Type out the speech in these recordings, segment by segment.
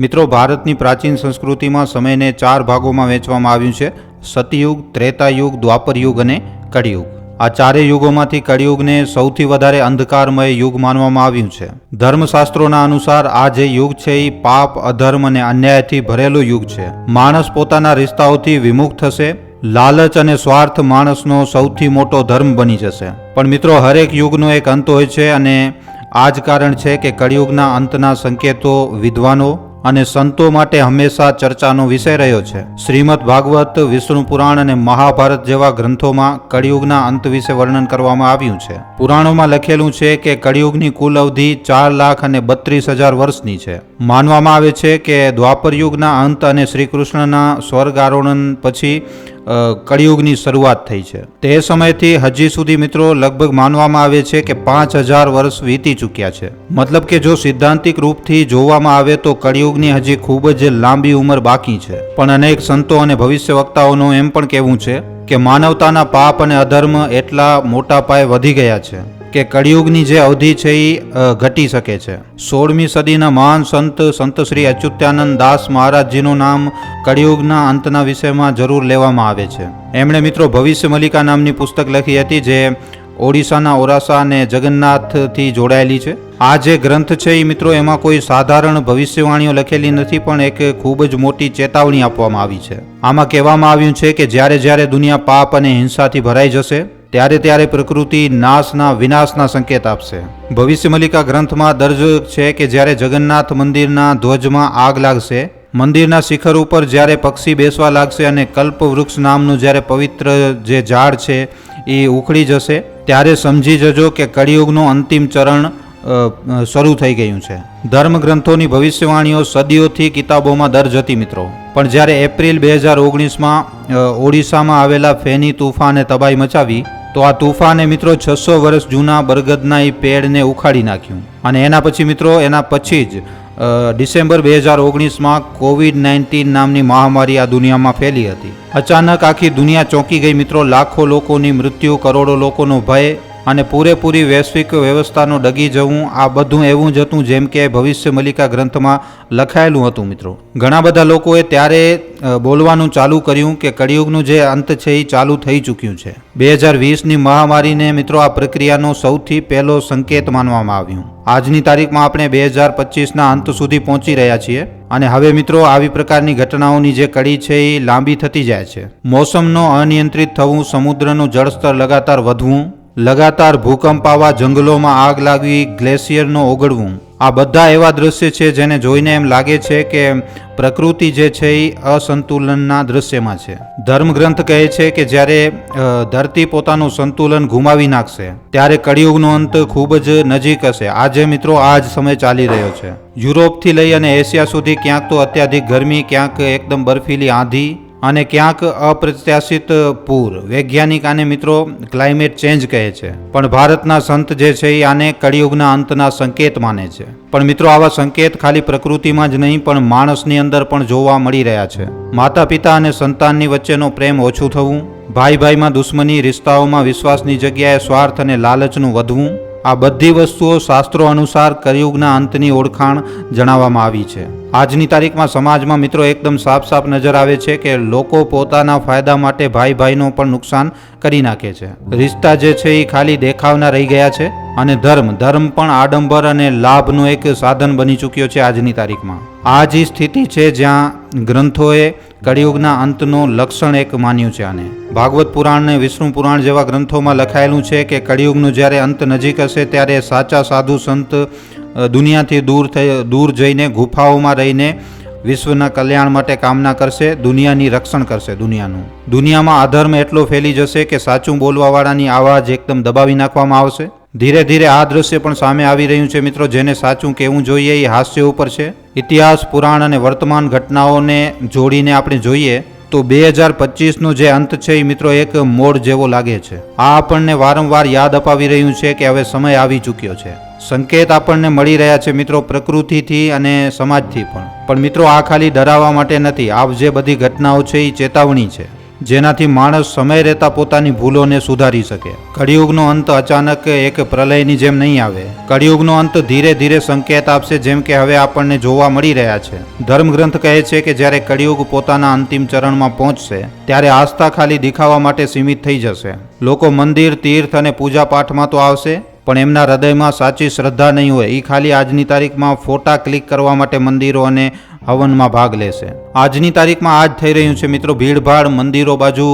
મિત્રો, ભારતની પ્રાચીન સંસ્કૃતિમાં સમયને ચાર ભાગોમાં વહેંચવામાં આવ્યું છે. સતયુગ, ત્રેતાયુગ, દ્વાપરયુગ અને કળિયુગ. આ ચારેય યુગોમાંથી કળિયુગને સૌથી વધારે અંધકારમય યુગ માનવામાં આવ્યું છે. ધર્મશાસ્ત્રોના અનુસાર આ જે યુગ છે એ પાપ, અધર્મ અને અન્યાયથી ભરેલો યુગ છે. માણસ પોતાના રિશ્તાઓથી વિમુખ થશે. લાલચ અને સ્વાર્થ માણસનો સૌથી મોટો ધર્મ બની જશે. પણ મિત્રો, હરેક યુગનો એક અંત હોય છે અને આ જ કારણ છે કે કળિયુગના અંતના સંકેતો વિદ્વાનો અને સંતો માટે હંમેશા ચર્ચાનો વિષય રહ્યો છે. શ્રીમદ ભાગવત, વિષ્ણુ પુરાણ અને મહાભારત જેવા ગ્રંથોમાં કળિયુગના અંત વિશે વર્ણન કરવામાં આવ્યું છે. પુરાણોમાં લખેલું છે કે કળિયુગની કુલ અવધિ ચાર લાખ અને બત્રીસ હજાર વર્ષની છે. માનવામાં આવે છે કે દ્વાપર યુગના અંત અને શ્રી કૃષ્ણના સ્વર્ગ આરોહણ પછી કળિયુગની શરૂઆત થઈ છે. તે સમયથી હજી સુધી મિત્રો લગભગ માનવામાં આવે છે કે પાંચ હજાર વર્ષ વીતી ચૂક્યા છે. મતલબ કે જો સિદ્ધાંતિક રૂપથી જોવામાં આવે તો કળિયુગની હજી ખૂબ જ લાંબી ઉંમર બાકી છે. પણ અનેક સંતો અને ભવિષ્યવક્તાઓનું એમ પણ કહેવું છે કે માનવતાના પાપ અને અધર્મ એટલા મોટા પાયે વધી ગયા છે. કે કળિયુગની જે અવધિ છે એ ઘટી શકે છે. સોળમી સદીના મહાન સંત સંત શ્રી અચ્યુત્યાનંદ દાસ મહારાજજીનું નામ કળિયુગના અંતના વિષયમાં જરૂર લેવામાં આવે છે. એમણે મિત્રો ભવિષ્ય મલિકા નામની પુસ્તક લખી હતી જે ઓડિશાના ઓરાસા અને જગન્નાથથી જોડાયેલી છે. આ જે ગ્રંથ છે એ મિત્રો એમાં કોઈ સાધારણ ભવિષ્યવાણીઓ લખેલી નથી, પણ એક ખૂબ જ મોટી ચેતવણી આપવામાં આવી છે. આમાં કહેવામાં આવ્યું છે કે જ્યારે જ્યારે દુનિયા પાપ અને હિંસાથી ભરાઈ જશે ત્યારે ત્યારે પ્રકૃતિ નાશના, વિનાશના સંકેત આપશે. ભવિષ્ય મલિકા ગ્રંથમાં દર્જ છે કે જ્યારે જગન્નાથ મંદિરના ધ્વજમાં આગ લાગશે, મંદિરના શિખર ઉપર જ્યારે પક્ષી બેસવા લાગશે અને કલ્પવૃક્ષ નામનું જ્યારે પવિત્ર જે ઝાડ છે એ ઉખડી જશે, ત્યારે સમજી જજો કે કળિયુગનું અંતિમ ચરણ શરૂ થઈ ગયું છે. ધર્મગ્રંથોની ભવિષ્યવાણીઓ સદીઓથી કિતાબોમાં દર્જ હતી મિત્રો. પણ જ્યારે એપ્રિલ બે હજાર ઓગણીસમાં ઓડિશામાં આવેલા ફેની તુફાને તબાહી મચાવી તો આ તૂફાને મિત્રો છસો વર્ષ જૂના બરગદના એ પેડને ઉખાડી નાખ્યું. અને એના પછી મિત્રો, એના પછી જ ડિસેમ્બર બે હજાર ઓગણીસમાં કોવિડ નાઇન્ટીન નામની મહામારી આ દુનિયામાં ફેલી હતી. અચાનક આખી દુનિયા ચોંકી ગઈ મિત્રો. લાખો લોકોની મૃત્યુ, કરોડો લોકોનો ભય અને પૂરેપૂરી વૈશ્વિક વ્યવસ્થાનો ડગી જવું, આ બધું એવું જ હતું જેમ કે ભવિષ્ય મલિકા ગ્રંથમાં લખાયેલું હતું મિત્રો. ઘણા બધા લોકોએ ત્યારે બોલવાનું ચાલુ કર્યું કે કળિયુગનું જે અંત છે એ ચાલુ થઈ ચૂક્યું છે. બે હજાર વીસની મહામારીને મિત્રો આ પ્રક્રિયાનો સૌથી પહેલો સંકેત માનવામાં આવ્યું. આજની તારીખમાં આપણે બે હજાર પચીસના અંત સુધી પહોંચી રહ્યા છીએ અને હવે મિત્રો આવી પ્રકારની ઘટનાઓની જે કડી છે એ લાંબી થતી જાય છે. મોસમનો અનિયંત્રિત થવું, સમુદ્રનું જળસ્તર લગાતાર વધવું લગાતાર ભૂકંપ આવવા જંગલોમાં આગ લાગવી, ગ્લેશિયરનો ઓગળવું. આ બધા એવા દ્રશ્ય છે જેને જોઈને એમ લાગે છે કે પ્રકૃતિ જે છે એ અસંતુલનના દ્રશ્યમાં છે. ધર્મગ્રંથ કહે છે કે જ્યારે ધરતી પોતાનું સંતુલન ગુમાવી નાખશે, ત્યારે કળિયુગનો અંત ખૂબ જ નજીક હશે. આજે મિત્રો આ જ સમય ચાલી રહ્યો છે. યુરોપથી લઈ અને એશિયા સુધી ક્યાંક તો અત્યાધિક ગરમી, ક્યાંક એકદમ બર્ફીલી આંધી અને ક્યાંક અપ્રત્યાશિત પૂર. વૈજ્ઞાનિક આને મિત્રો ક્લાઇમેટ ચેન્જ કહે છે. પણ ભારતના સંત જે છે એ આને કળિયુગના અંતના સંકેત માને છે. પણ મિત્રો આવા સંકેત ખાલી પ્રકૃતિમાં જ નહીં, પણ માણસની અંદર પણ જોવા મળી રહ્યા છે. માતા પિતા અને સંતાનની વચ્ચેનો પ્રેમ ઓછું થવું ભાઈ ભાઈમાં દુશ્મની, રિશ્તાઓમાં વિશ્વાસની જગ્યાએ સ્વાર્થ અને લાલચનું વધવું આ બધી વસ્તુઓ શાસ્ત્રો અનુસાર કરિયુગના અંતની ઓળખાણ જણાવવામાં આવી છે. આજની તારીખમાં સમાજમાં મિત્રો એકદમ સાફ સાફ નજર આવે છે કે લોકો પોતાના ફાયદા માટે ભાઈ ભાઈનો પણ નુકસાન કરી નાખે છે. રિશ્તા જે છે એ ખાલી દેખાવના રહી ગયા છે. અને ધર્મ ધર્મ પણ આડંબર અને લાભનું એક સાધન બની ચૂક્યો છે આજની તારીખમાં. આ જ સ્થિતિ છે જ્યાં ગ્રંથોએ કળિયુગના અંતનું લક્ષણ એક માન્યું છે આને. ભાગવત પુરાણ અને વિષ્ણુ પુરાણ જેવા ગ્રંથોમાં લખાયેલું છે કે કળિયુગનું જ્યારે અંત નજીક હશે ત્યારે સાચા સાધુ સંત દુનિયાથી દૂર થઈ દૂર જઈને ગુફાઓમાં રહીને વિશ્વના કલ્યાણ માટે કામના કરશે, દુનિયાની રક્ષણ કરશે દુનિયાનું. દુનિયામાં અધર્મ એટલો ફેલી જશે કે સાચું બોલવાવાળાની આવાજ એકદમ દબાવી નાખવામાં આવશે. ધીરે ધીરે આ દ્રશ્ય પણ સામે આવી રહ્યું છે મિત્રો, જેને સાચું કહેવું જોઈએ એ હાસ્ય ઉપર છે. ઇતિહાસ, પુરાણ અને વર્તમાન ઘટનાઓને જોડીને આપણે જોઈએ તો બે હજાર પચીસનો જે અંત છે એ મિત્રો એક મોડ જેવો લાગે છે. આ આપણને વારંવાર યાદ અપાવી રહ્યું છે કે હવે સમય આવી ચૂક્યો છે. સંકેત આપણને મળી રહ્યા છે મિત્રો, પ્રકૃતિથી અને સમાજથી પણ. પણ મિત્રો, આ ખાલી ડરાવવા માટે નથી. આ જે બધી ઘટનાઓ છે એ ચેતવણી છે. જેનાથી માણસ સમય રહેતા પોતાની ભૂલોને સુધારી શકે. કળિયુગનો અંત અચાનક એક પ્રલયની જેમ નહીં આવે. કળિયુગનો અંત ધીરે ધીરે સંકેત આપશે જેમ કે હવે આપણને જોવા મળી રહ્યા છે. ધર્મગ્રંથ કહે છે કે જ્યારે કળિયુગ પોતાના અંતિમ ચરણમાં પહોંચશે, ત્યારે આસ્થા ખાલી દેખાવા માટે સીમિત થઈ જશે. લોકો મંદિર, તીર્થ અને પૂજા પાઠમાં તો આવશે પણ એમના હૃદયમાં સાચી શ્રદ્ધા નહીં હોય. એ ખાલી આજની તારીખમાં ફોટા ક્લિક કરવા માટે મંદિરો અને હવનમાં ભાગ લેશે. આજની તારીખમાં આ જ થઈ રહ્યું છે મિત્રો. ભીડભાડ મંદિરો બાજુ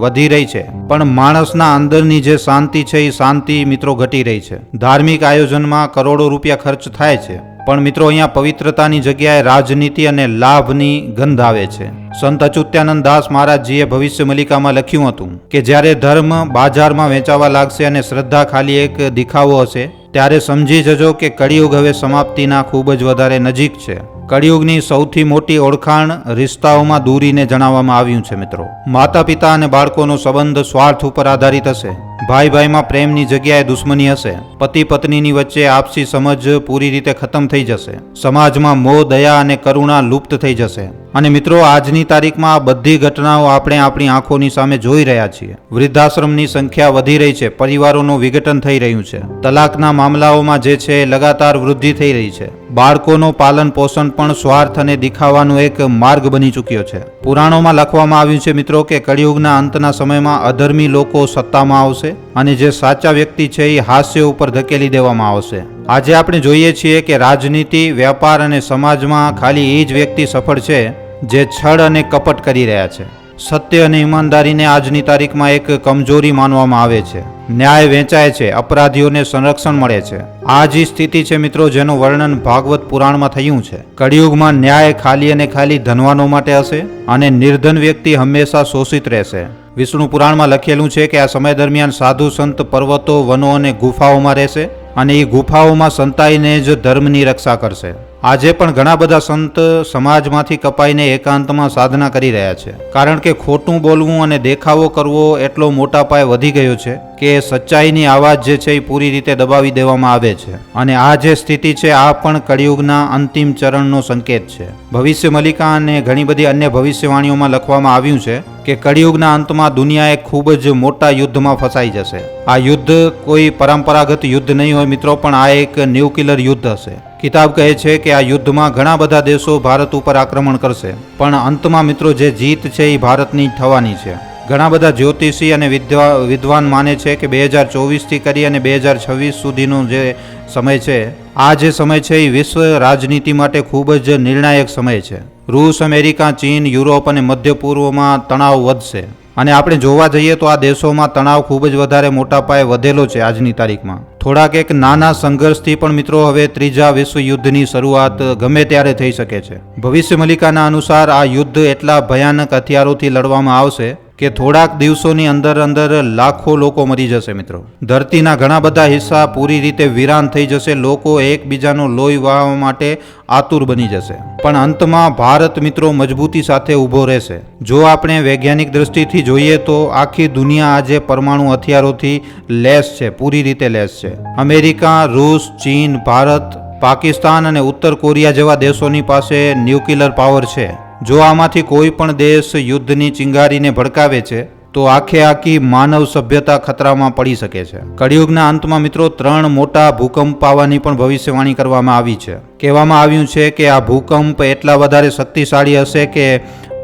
વધી રહી છે. પણ માણસના અંદરની જે શાંતિ છે એ શાંતિ મિત્રો ઘટી રહી છે. ધાર્મિક આયોજનમાં કરોડો રૂપિયા ખર્ચ થાય છે. પણ મિત્રો, અહીંયા પવિત્રતાની જગ્યાએ રાજનીતિ અને લાભની ગંધ આવે છે. સંત અચ્યુત્યાનંદ દાસ મહારાજજીએ ભવિષ્ય મલિકામાં લખ્યું હતું કે, જ્યારે ધર્મ બાજારમાં વેચાવા લાગશે અને શ્રદ્ધા ખાલી એક દેખાવો હશે, ત્યારે સમજી જજો કે કળિયુગ હવે સમાપ્તિના ખૂબ જ વધારે નજીક છે. કળિયુગની સૌથી મોટી ઓળખાણ રિશ્તાઓમાં દૂરીને જણાવવામાં આવ્યું છે, મિત્રો. માતા પિતા અને બાળકોનો સંબંધ સ્વાર્થ ઉપર આધારિત હશે. ભાઈ ભાઈમાં પ્રેમની જગ્યાએ દુશ્મની હશે. પતિ પત્નીની વચ્ચે આપસી સમજ પૂરી રીતે ખતમ થઈ જશે. સમાજમાં મોહ, દયા અને કરુણા લુપ્ત થઈ જશે. અને મિત્રો, આજની તારીખમાં આ બધી ઘટનાઓ આપણે આપણી આંખોની સામે જોઈ રહ્યા છીએ. વૃદ્ધાશ્રમની સંખ્યા વધી રહી છે. પરિવારોનું વિઘટન થઈ રહ્યું છે. તલાકના મામલાઓમાં જે છે લગાતાર વૃદ્ધિ થઈ રહી છે. બાળકોનું પાલન પોષણ પણ સ્વાર્થ અને દેખાવાનો એક માર્ગ બની ચૂક્યો છે. પુરાણોમાં લખવામાં આવ્યું છે, મિત્રો, કે કળિયુગના અંતના સમયમાં અધર્મી લોકો સત્તામાં આવશે અને જે સાચા વ્યક્તિ છે એ હાસ્ય ઉપર ધકેલી દેવામાં આવશે. આજે આપણે જોઈએ છીએ કે રાજનીતિ, વ્યાપાર અને સમાજમાં ખાલી એ જ વ્યક્તિ સફળ છે જે છળ અને કપટ કરી રહ્યા છે. સત્ય અને ઈમાનદારીને આજની તારીખમાં એક કમજોરી માનવામાં આવે છે. ન્યાય વેચાય છે, અપરાધીઓને સંરક્ષણ મળે છે. આ જે સ્થિતિ છે મિત્રો જેનું વર્ણન ભાગવત પુરાણમાં થયું છે. કળિયુગમાં ન્યાય ખાલી અને ખાલી ધનવાનો માટે હશે અને નિર્ધન વ્યક્તિ હંમેશા શોષિત રહેશે. વિષ્ણુ પુરાણમાં લખેલું છે કે આ સમય દરમિયાન સાધુ સંત પર્વતો, વનો અને ગુફાઓમાં રહેશે અને એ ગુફાઓમાં સંતાઈને જ ધર્મની રક્ષા કરશે. આજે પણ ઘણા બધા સંત સમાજમાંથી કપાઈને એકાંતમાં સાધના કરી રહ્યા છે. કારણ કે ખોટું બોલવું અને દેખાવો કરવો એટલો મોટા પાયે વધી ગયો છે કે સચ્ચાઈની આવાજ જે છે એ પૂરી રીતે દબાવી દેવામાં આવે છે. અને આ જે સ્થિતિ છે, આ પણ કળિયુગના અંતિમ ચરણનો સંકેત છે. ભવિષ્ય મલિકા અને ઘણી બધી અન્ય ભવિષ્યવાણીઓમાં લખવામાં આવ્યું છે કે કળિયુગના અંતમાં દુનિયા એક ખૂબ જ મોટા યુદ્ધમાં ફસાઈ જશે. આ યુદ્ધ કોઈ પરંપરાગત યુદ્ધ નહીં હોય મિત્રો, પણ આ એક ન્યુક્લિયર યુદ્ધ હશે. કિતાબ કહે છે કે આ યુદ્ધમાં ઘણા બધા દેશો ભારત ઉપર આક્રમણ કરશે. પણ અંતમાં મિત્રો જે જીત છે એ ભારતની થવાની છે. ઘણા બધા જ્યોતિષી અને વિદ્વા, વિદ્વાન માને છે કે બે હજાર ચોવીસથી કરી અને બે હજાર છવ્વીસ સુધીનો જે સમય છે, આ જે સમય છે એ વિશ્વ રાજનીતિ માટે ખૂબ જ નિર્ણાયક સમય છે. રૂસ, અમેરિકા, ચીન, યુરોપ અને મધ્ય પૂર્વમાં તણાવ વધશે. અને આપણે જોવા જઈએ તો આ દેશોમાં તણાવ ખૂબ જ વધારે મોટા પાયે વધેલો છે આજની તારીખમાં. થોડાક એક નાના સંઘર્ષથી પણ મિત્રો હવે ત્રીજા વિશ્વ યુદ્ધની શરૂઆત ગમે ત્યારે થઈ શકે છે. ભવિષ્ય મલિકાના અનુસાર આ યુદ્ધ એટલા ભયાનક હથિયારોથી લડવામાં આવશે કે થોડાક દિવસોની અંદર અંદર લાખો લોકો મરી જશે મિત્રો. ધરતીના ઘણા બધા હિસ્સા પૂરી રીતે વિરાન થઈ જશે, લોકો એકબીજાનો લોહી વહાવા માટે આતુર બની જશે. પણ અંતમાં ભારત મિત્રો મજબૂતી સાથે ઊભો રહેશે. જો આપણે વૈજ્ઞાનિક દ્રષ્ટિથી જોઈએ તો આખી દુનિયા આજે પરમાણુ હથિયારોથી લેસ છે, પૂરી રીતે લેસ છે. અમેરિકા, રૂસ, ચીન, ભારત, પાકિસ્તાન અને ઉત્તર કોરિયા જેવા દેશોની પાસે ન્યુક્લિયર પાવર છે. જો આમાંથી કોઈ પણ દેશ યુદ્ધની ચિંગારીને ભડકાવે છે, તો આખે આખી માનવ સભ્યતા ખતરામાં પડી શકે છે. કળિયુગના અંતમાં મિત્રો, ત્રણ મોટા ભૂકંપ આવવાની પણ ભવિષ્યવાણી કરવામાં આવી છે. કહેવામાં આવ્યું છે કે આ ભૂકંપ એટલા વધારે શક્તિશાળી હશે કે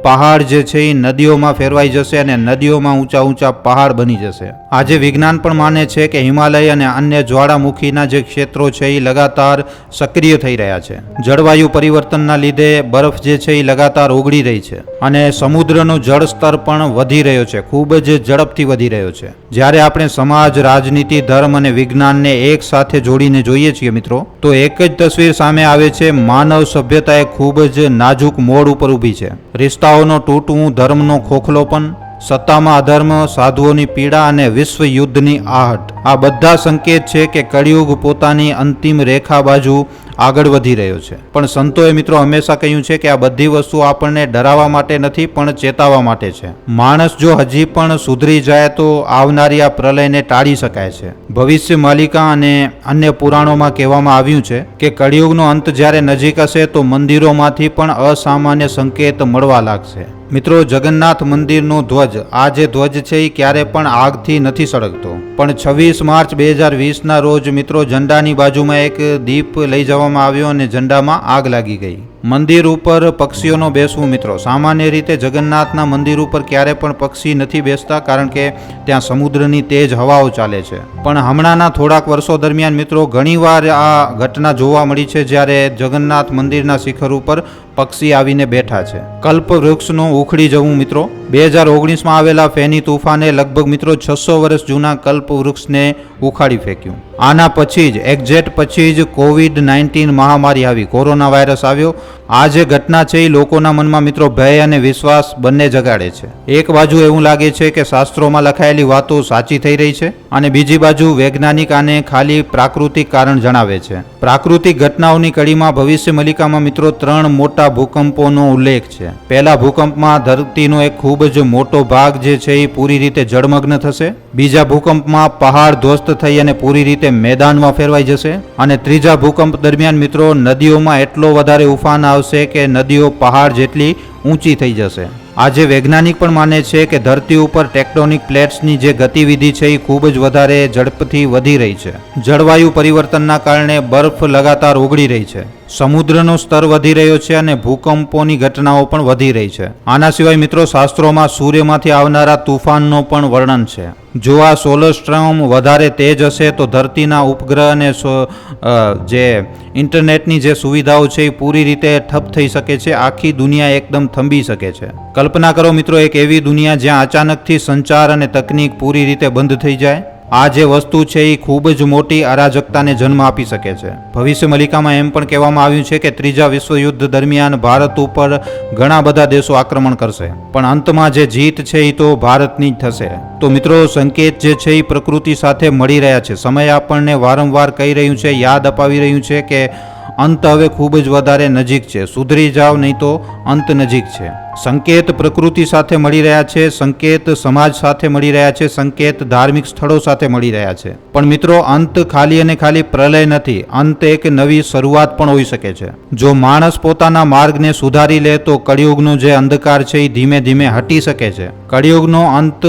પહાડ જે છે એ નદીઓમાં ફેરવાઈ જશે અને નદીઓમાં ઊંચા ઊંચા પહાડ બની જશે. આજે વિજ્ઞાન પણ માને છે કે હિમાલય અને અન્ય જ્વાળામુખીના જે ક્ષેત્રો છે એ લગાતાર સક્રિય થઈ રહ્યા છે. જળવાયુ પરિવર્તનના લીધે બરફ જે છે એ લગાતાર ઓગળી રહી છે અને સમુદ્રનું જળ સ્તર પણ વધી રહ્યો છે, ખૂબ જ ઝડપથી વધી રહ્યો છે. જ્યારે આપણે સમાજ, રાજનીતિ, ધર્મ અને વિજ્ઞાનને એક સાથે જોડીને જોઈએ છીએ મિત્રો, તો એક જ તસવીર સામે આવે છે, માનવ સભ્યતા એ ખૂબ જ નાજુક મોડ ઉપર ઊભી છે. રિશ્તાઓનો તૂટવું ધર્મનો ખોખલોપન સત્તામાં અધર્મ, સાધુઓની પીડા અને વિશ્વ યુદ્ધની આહટ. આ બધા સંકેત છે કે કળિયુગ પોતાની અંતિમ રેખા બાજુ આગળ વધી રહ્યો છે. પણ સંતોએ મિત્રો હંમેશા કહ્યું છે કે આ બધી વસ્તુ આપણને ડરાવવા માટે નથી, પણ ચેતાવવા માટે છે. માણસ જો હજી પણ સુધરી જાય તો આવનારી આ પ્રલયને ટાળી શકાય છે. ભવિષ્ય માલિકા અને અન્ય પુરાણોમાં કહેવામાં આવ્યું છે કે કળિયુગનો અંત જ્યારે નજીક હશે તો મંદિરોમાંથી પણ અસામાન્ય સંકેત મળવા લાગશે. મિત્રો, જગન્નાથ મંદિરનો ધ્વજ. આ જે ધ્વજ છે એ ક્યારે પણ આગથી નથી સળગતો. પણ છવ્વીસ માર્ચ બે હજાર વીસના રોજ મિત્રો, ઝંડાની બાજુમાં એક દીપ લઈ જવામાં આવ્યો અને ઝંડામાં આગ લાગી ગઈ. મંદિર ઉપર પક્ષીઓનો બેસવું મિત્રો. સામાન્ય રીતે જગન્નાથના મંદિર ઉપર ક્યારે પણ પક્ષી નથી બેસતા કારણ કે ત્યાં સમુદ્રની તેજ હવાઓ ચાલે છે. પણ હમણાંના થોડાક વર્ષો દરમિયાન મિત્રો, ઘણીવાર આ ઘટના જોવા મળી છે જ્યારે જગન્નાથ મંદિરના શિખર ઉપર પક્ષી આવીને બેઠા છે. કલ્પ વૃક્ષનું ઉખડી જવું મિત્રો. બે હજાર ઓગણીસમાં આવેલા ફેની તુફાને લગભગ મિત્રો છસો વર્ષ જૂના કલ્પ વૃક્ષને ઉખાડી ફેંક્યું. આના પછી જ, એક્ઝેટ પછી જ કોવિડ નાઇન્ટીન મહામારી આવી. કોરોના વાયરસ આવ્યો. આ જે ઘટના છે એ લોકોના મનમાં મિત્રો ભય અને વિશ્વાસ બંને જગાડે છે. એક બાજુ એવું લાગે છે કે શાસ્ત્રોમાં લખાયેલી વાતો સાચી થઈ રહી છે અને બીજી બાજુ વૈજ્ઞાનિક આને ખાલી પ્રાકૃતિક કારણ જણાવે છે. પ્રાકૃતિક ઘટનાઓની કડીમાં ભવિષ્ય મલિકામાં મિત્રો ત્રણ મોટા ભૂકંપોનો ઉલ્લેખ છે. પહેલા ભૂકંપમાં ધરતીનો એક ખૂબ જ મોટો ભાગ જે છે એ પૂરી રીતે જળમગ્ન થશે. બીજા ભૂકંપમાં પહાડ ધ્વસ્ત થઈ અને પૂરી રીતે મેદાનમાં ફેરવાઈ જશે. અને ત્રીજા ભૂકંપ દરમિયાન મિત્રો નદીઓમાં એટલો વધારે ઉફાન આવશે કે નદીઓ પહાડ જેટલી ઊંચી થઈ જશે. આજે વૈજ્ઞાનિક પણ માને છે કે ધરતી ઉપર ટેક્ટોનિક પ્લેટ્સની જે ગતિવિધિ છે એ ખૂબ જ વધારે ઝડપથી વધી રહી છે. જળવાયુ પરિવર્તનના કારણે બરફ લગાતાર ઓગળી રહી છે. સમુદ્રનો સ્તર વધી રહ્યો છે અને ભૂકંપોની ઘટનાઓ પણ વધી રહી છે. આના સિવાય મિત્રો, શાસ્ત્રોમાં સૂર્યમાંથી આવનારા તુફાનનો પણ વર્ણન છે. જો આ સોલર સ્ટ્રોમ વધારે તેજ હશે, તો ધરતીના ઉપગ્રહ અને જે ઇન્ટરનેટની જે સુવિધાઓ છે એ પૂરી રીતે ઠપ થઈ શકે છે. આખી દુનિયા એકદમ થંભી શકે છે. કલ્પના કરો મિત્રો, એક એવી દુનિયા જ્યાં અચાનકથી સંચાર અને તકનીક પૂરી રીતે બંધ થઈ જાય. આ જે વસ્તુ છે એ ખૂબ જ મોટી અરાજકતાને જન્મ આપી શકે છે. ભવિષ્ય મલિકામાં એમ પણ કહેવામાં આવ્યું છે કે ત્રીજા વિશ્વયુદ્ધ દરમિયાન ભારત ઉપર ઘણા બધા દેશો આક્રમણ કરશે. પણ અંતમાં જે જીત છે એ તો ભારતની જ થશે. તો મિત્રો, સંકેત જે છે એ પ્રકૃતિ સાથે મળી રહ્યા છે. સમય આપણને વારંવાર કહી રહ્યું છે, યાદ અપાવી રહ્યું છે કે અંત હવે ખૂબ જ વધારે નજીક છે. સુધરી જાવ નહીં તો અંત નજીક છે. સંકેત પ્રકૃતિ સાથે મળી રહ્યા છે, સંકેત સમાજ સાથે મળી રહ્યા છે, સંકેત ધાર્મિક સ્થળો સાથે મળી રહ્યા છે. પણ મિત્રો, અંત ખાલી અને ખાલી પ્રલય નથી, અંત એક નવી શરૂઆત પણ હોઈ શકે છે. જો માણસ પોતાના માર્ગને સુધારી લે, તો કળિયુગનો જે અંધકાર છે એ ધીમે ધીમે હટી શકે છે. કળિયુગનો અંત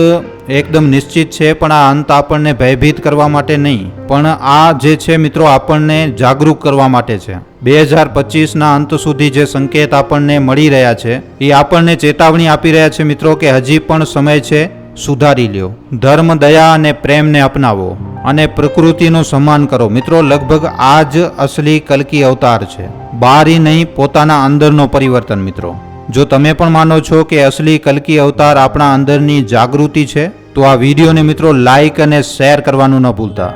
એકદમ નિશ્ચિત છે, પણ આ અંત આપણને ભયભીત કરવા માટે નહીં. પણ આ જે છે મિત્રો, આપણને જાગૃત કરવા માટે છે. બે હજાર પચીસના અંત સુધી જે સંકેત આપણને મળી રહ્યા છે, એ આપણને ચેતવણી આપી રહ્યા છે મિત્રો કે હજી પણ સમય છે, સુધારી લ્યો. ધર્મ, દયા અને પ્રેમને અપનાવો અને પ્રકૃતિનું સન્માન કરો. મિત્રો, લગભગ આ જ અસલી કલકી અવતાર છે. બારી નહીં, પોતાના અંદરનો પરિવર્તન મિત્રો. જો તમે પણ માનો છો કે અસલી કલકી અવતાર આપણા અંદરની જાગૃતિ છે, તો આ વિડીયોને મિત્રો લાઇક અને શેર કરવાનું ન ભૂલતા.